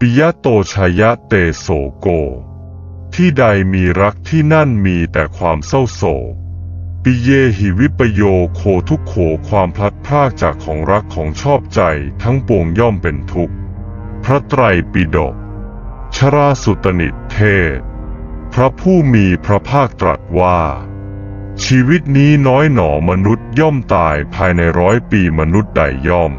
ปิยะโตชยะเตโสโก ที่ใดมีรักที่นั่นมีแต่ความเศร้าโศก ปิเยหิวิปโยโคทุกโขความพลัดพรากจากของรักของชอบใจทั้งปวงย่อมเป็นทุกข์ พระไตรปิฎก ชราสุตนิเทศ พระผู้มีพระภาคตรัสว่า ชีวิตนี้น้อยหนอมนุษย์ย่อมตายภายในร้อยปีมนุษย์ใดย่อม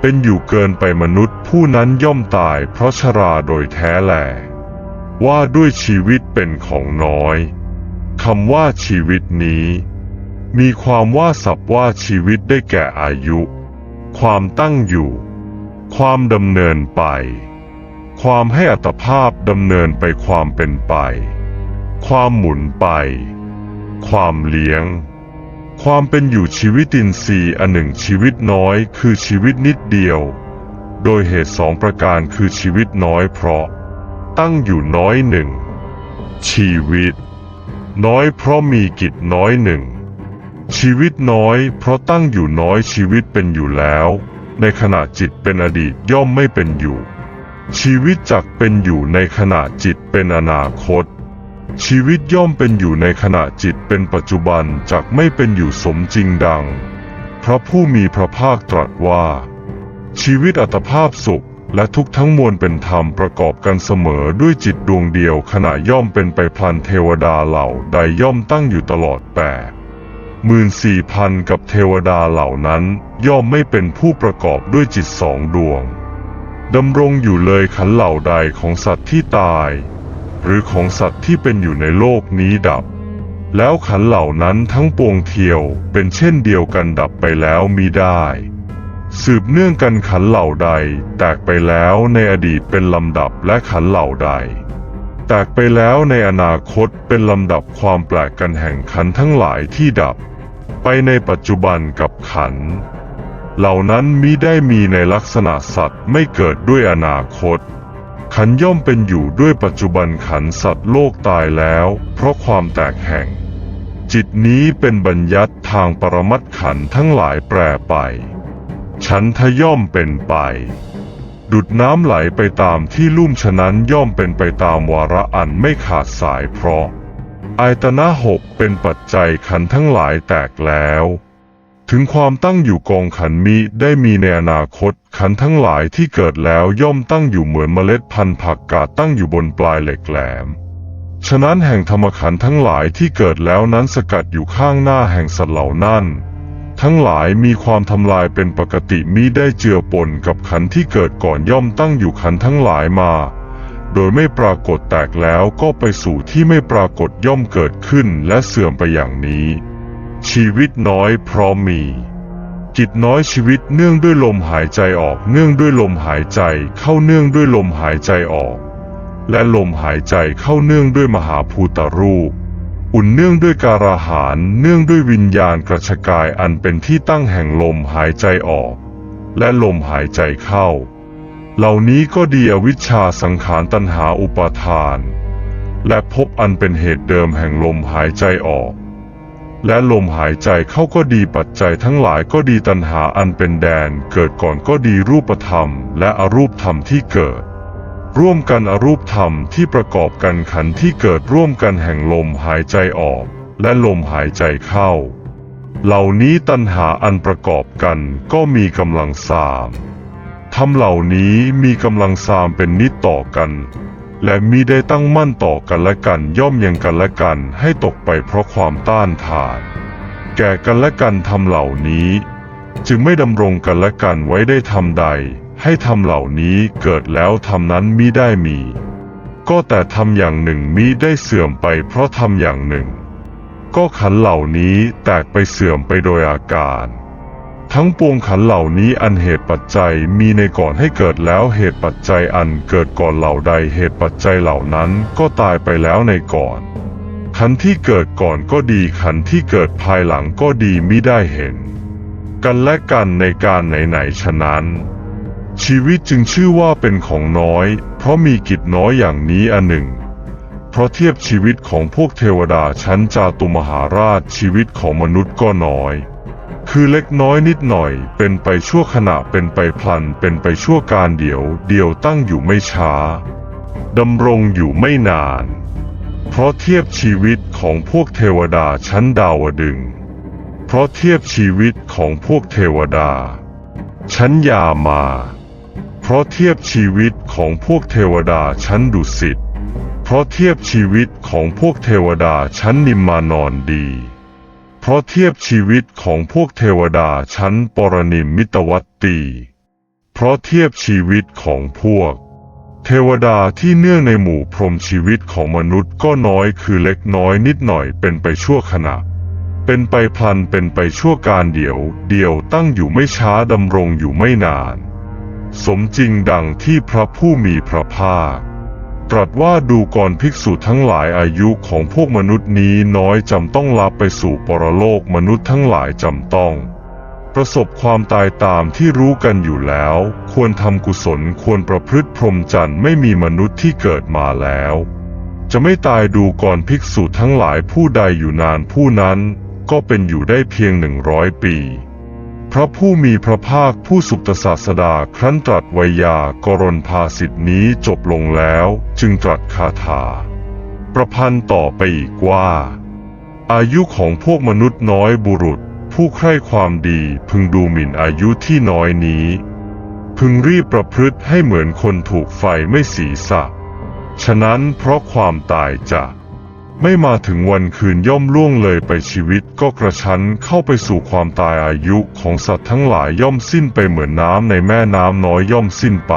เป็นอยู่เกินไปมนุษย์ผู้นั้นย่อมตายเพราะชราโดยแท้แล ว่าด้วยชีวิตเป็นของน้อยคำว่าชีวิตนี้ มีความว่าสับว่าชีวิตได้แก่อายุ ความตั้งอยู่ ความดำเนินไป ความให้อัตภาพดำเนินไปความเป็นไป ความหมุนไป ความเลี้ยง ความเป็นอยู่ชีวิตินทรีย์อันหนึ่งชีวิตน้อยคือชีวิตนิดเดียว โดยเหตุสองประการคือชีวิตน้อยเพราะ ตั้งอยู่น้อยหนึ่ง ชีวิต น้อยเพราะมีกิจน้อยหนึ่ง ชีวิตน้อยเพราะตั้งอยู่น้อยชีวิตเป็นอยู่แล้ว ในขณะจิตเป็นอดีตย่อมไม่เป็นอยู่ ชีวิตจักเป็นอยู่ในขณะจิตเป็นอนาคต ชีวิตย่อมเป็นอยู่ในขณะจิตเป็นปัจจุบันจักไม่เป็นอยู่สมจริงดัง พระผู้มีพระภาคตรัสว่า ชีวิตอัตภาพสุขและทุกทั้งมวลเป็นธรรมประกอบกันเสมอด้วยจิตดวงเดียวขณะย่อมเป็นไปพลันเทวดาเหล่าใดย่อมตั้งอยู่ตลอดแปดหมื่นสี่พันกับเทวดาเหล่านั้น ย่อมไม่เป็นผู้ประกอบด้วยจิตสองดวงดำรงอยู่เลยขันเหล่าใดของสัตว์ที่ตาย หรือของสัตว์ที่เป็นอยู่ในโลกนี้ดับ แล้วขันเหล่านั้นทั้งปวงเทียวเป็นเช่นเดียวกันดับไปแล้วมีได้ สืบเนื่องกันขันเหล่าใด แตกไปแล้วในอดีตเป็นลำดับและขันเหล่าใด แตกไปแล้วในอนาคตเป็นลำดับความแปลกกันแห่งขันทั้งหลายที่ดับ ไปในปัจจุบันกับขัน เหล่านั้นมิได้มีในลักษณะสัตว์ไม่เกิดด้วยอนาคต ขันย่อมเป็นอยู่ด้วยปัจจุบันขันสัตว์โลกตายแล้ว เพราะความแตกแห่ง จิตนี้เป็นบัญญัติทางปรมัตขันทั้งหลายแปรไป ฉันทย่อมเป็นไป ดุดน้ำไหลไปตามที่ลุ่มฉะนั้นย่อมเป็นไปตามวาระอันไม่ขาดสายเพราะอายตนะหกเป็นปัจจัยขันทั้งหลายแตกแล้ว ถึงความตั้งอยู่กองขันมิได้มีในอนาคต ขันทั้งหลายที่เกิดแล้วย่อมตั้งอยู่เหมือนเมล็ดพันธุ์ผักกาดตั้งอยู่บนปลายเหล็กแหลม ฉะนั้นแห่งธรรมขันทั้งหลายที่เกิดแล้วนั้นสกัดอยู่ข้างหน้าแห่งสัตว์เหล่านั้น ทั้งหลายมีความทำลายเป็นปกติมิได้เจือปนกับขันที่เกิดก่อนย่อมตั้งอยู่ขันทั้งหลายมา โดยไม่ปรากฏแตกแล้วก็ไปสู่ที่ไม่ปรากฏย่อมเกิดขึ้นและเสื่อมไปอย่างนี้ ชีวิตน้อยเพราะมี จิตน้อยชีวิตเนื่องด้วยลมหายใจออก เนื่องด้วยลมหายใจเข้าเนื่องด้วยลมหายใจออก และลมหายใจเข้าเนื่องด้วยมหาภูตรูป อุ่นเนื่องด้วยการาหารเนื่องด้วยวิญญาณกระชกายอันเป็นที่ตั้งแห่งลมหายใจออก และลมหายใจเข้า เหล่านี้ก็ดีอวิชชาสังขารตัณหาอุปาทาน และพบอันเป็นเหตุเดิมแห่งลมหายใจออก และลมหายใจเข้าก็ดีปัจจัยทั้งหลายก็ดีตัณหาอันเป็นแดน เกิดก่อนก็ดีรูปธรรม และอรูปธรรมที่เกิด ร่วมกันอรูปธรรมที่ประกอบกันขันที่เกิดร่วมกันแห่งลมหายใจออก และลมหายใจเข้า เหล่านี้ตัณหาอันประกอบกันก็มีกำลังสามธรรมเหล่านี้มีกำลังสามเป็นนิดต่อกัน และมิได้ตั้งมั่นต่อกันและกันย่อมยังกันและกันให้ตกไปเพราะความต้านทาน แก่กันและกันทำเหล่านี้ จึงไม่ดำรงกันและกันไว้ได้ทำใด ให้ทำเหล่านี้เกิดแล้วทำนั้นมิได้มี ก็แต่ทำอย่างหนึ่งมิได้เสื่อมไปเพราะทำอย่างหนึ่ง ก็ขันเหล่านี้แตกไปเสื่อมไปโดยอาการ ทั้งปวงขันเหล่านี้อันเหตุปัจจัยมีในก่อนให้เกิดแล้วเหตุปัจจัยอันเกิดก่อนเหล่าใดเหตุปัจจัยเหล่านั้นก็ตายไปแล้วในก่อน ขันที่เกิดก่อนก็ดีขันที่เกิดภายหลังก็ดีมิได้เห็น กันและกันในการไหนๆฉะนั้น ชีวิตจึงชื่อว่าเป็นของน้อย เพราะมีกิจน้อยอย่างนี้อันหนึ่งเพราะเทียบชีวิตของพวกเทวดาชั้นจาตุมหาราชชีวิตของมนุษย์ก็น้อย คือเล็กน้อยนิดหน่อย เป็นไปชั่วขณะเป็นไปพลัน เป็นไปชั่วการเดียว เดียวตั้งอยู่ไม่ช้าดำรงอยู่ไม่นาน เพราะเทียบชีวิตของพวกเทวดาชั้นดาวดึง เพราะเทียบชีวิตของพวกเทวดา ชั้นยามา เพราะเทียบชีวิตของพวกเทวดาชั้นดุสิต เพราะเทียบชีวิตของพวกเทวดาชั้นนิมมานอนดี เพราะเทียบชีวิตของพวกเทวดาชั้นปรนิมมิตวัตตี เพราะเทียบชีวิตของพวก เทวดาที่เนื่องในหมู่พรมชีวิตของมนุษย์ก็น้อยคือเล็กน้อยนิดหน่อยเป็นไปชั่วขณะ เป็นไปพลันเป็นไปชั่วการเดียว เดียวตั้งอยู่ไม่ช้าดำรงอยู่ไม่นาน สมจริงดังที่พระผู้มีพระภาค ตรัสว่าดูก่อนภิกษุทั้งหลายอายุของพวกมนุษย์นี้น้อยจำต้องลับไปสู่ปรโลกมนุษย์ทั้งหลายจำต้อง ประสบความตายตามที่รู้กันอยู่แล้ว ควรทำกุศลควรประพฤติพรหมจรรย์ไม่มีมนุษย์ที่เกิดมาแล้ว จะไม่ตายดูก่อนภิกษุทั้งหลายผู้ใดอยู่นานผู้นั้น ก็เป็นอยู่ได้เพียงหนึ่งร้อยปี พระผู้มีพระภาคผู้สุตศาสดาครั้นตรัสไวยากรณภาสิทธินี้จบลงแล้ว จึงตรัสคาถา ประพันธ์ต่อไปอีกว่า อายุของพวกมนุษย์น้อยบุรุษ ผู้ใคร่ความดีพึงดูหมิ่นอายุที่น้อยนี้ พึงรีบประพฤติให้เหมือนคนถูกไฟไม่สีสะฉะนั้นเพราะความตายจะ ไม่มาถึงวันคืนย่อมล่วงเลยไปชีวิตก็กระชั้นเข้าไปสู่ความตายอายุของสัตว์ทั้งหลายย่อมสิ้นไปเหมือนน้ำในแม่น้ำน้อยย่อมสิ้นไป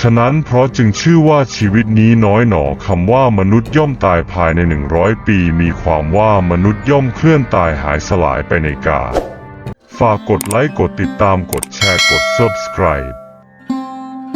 ฉะนั้นเพราะจึงชื่อว่าชีวิตนี้น้อยหนอคำว่ามนุษย์ย่อมตายภายในหนึ่งร้อยปี มีความว่ามนุษย์ย่อมเคลื่อนตายหายสลายไปในกาฝากกดไลค์กดติดตามกดแชร์กด subscribe